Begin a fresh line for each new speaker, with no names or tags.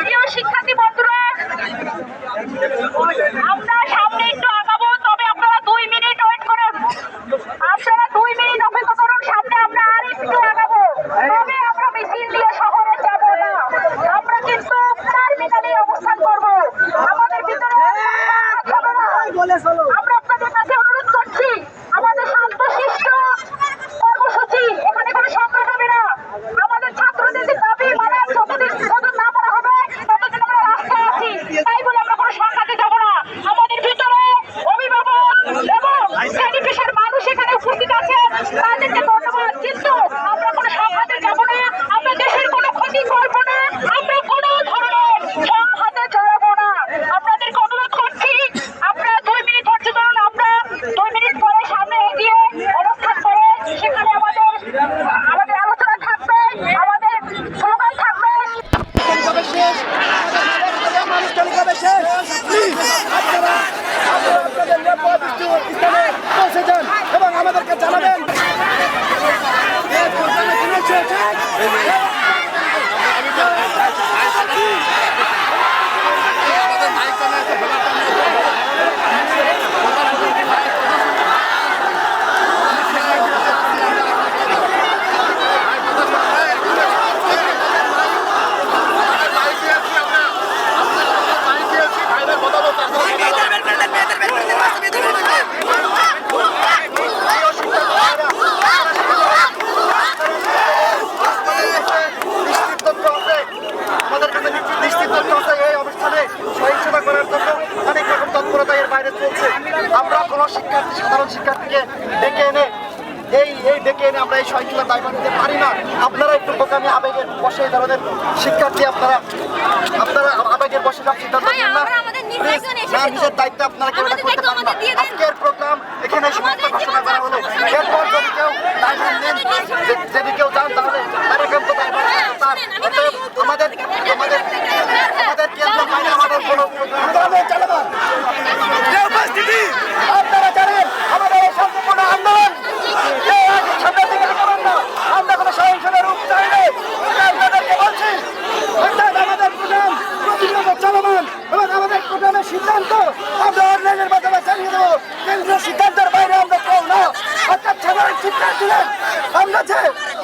প্রিয় শিক্ষার্থী আমরা সামনে একটু আগাবো, তবে আপনারা দুই মিনিট ওয়েট করুন। আপনারা দুই মিনিট আমাদের যাব
শিক্ষার্থী সাধারণ শিক্ষার্থীকে ডেকে এনে এই এই ডেকে এনে আমরা এই সহিংসতার দায়িত্ব নিতে পারি না। আপনারা একটু বোকামি আবেগের বসে ধরনের শিক্ষার্থী আপনারা আপনারা আবেগের বসে সব সিদ্ধান্ত নেন না। নিজের দায়িত্ব আপনারা কেউ করতে পারেন না। আজকের প্রোগ্রাম এখানে সমাপ্ত ঘোষণা করা হলো। এরপর যদি কেউ দায়িত্ব নেন আছে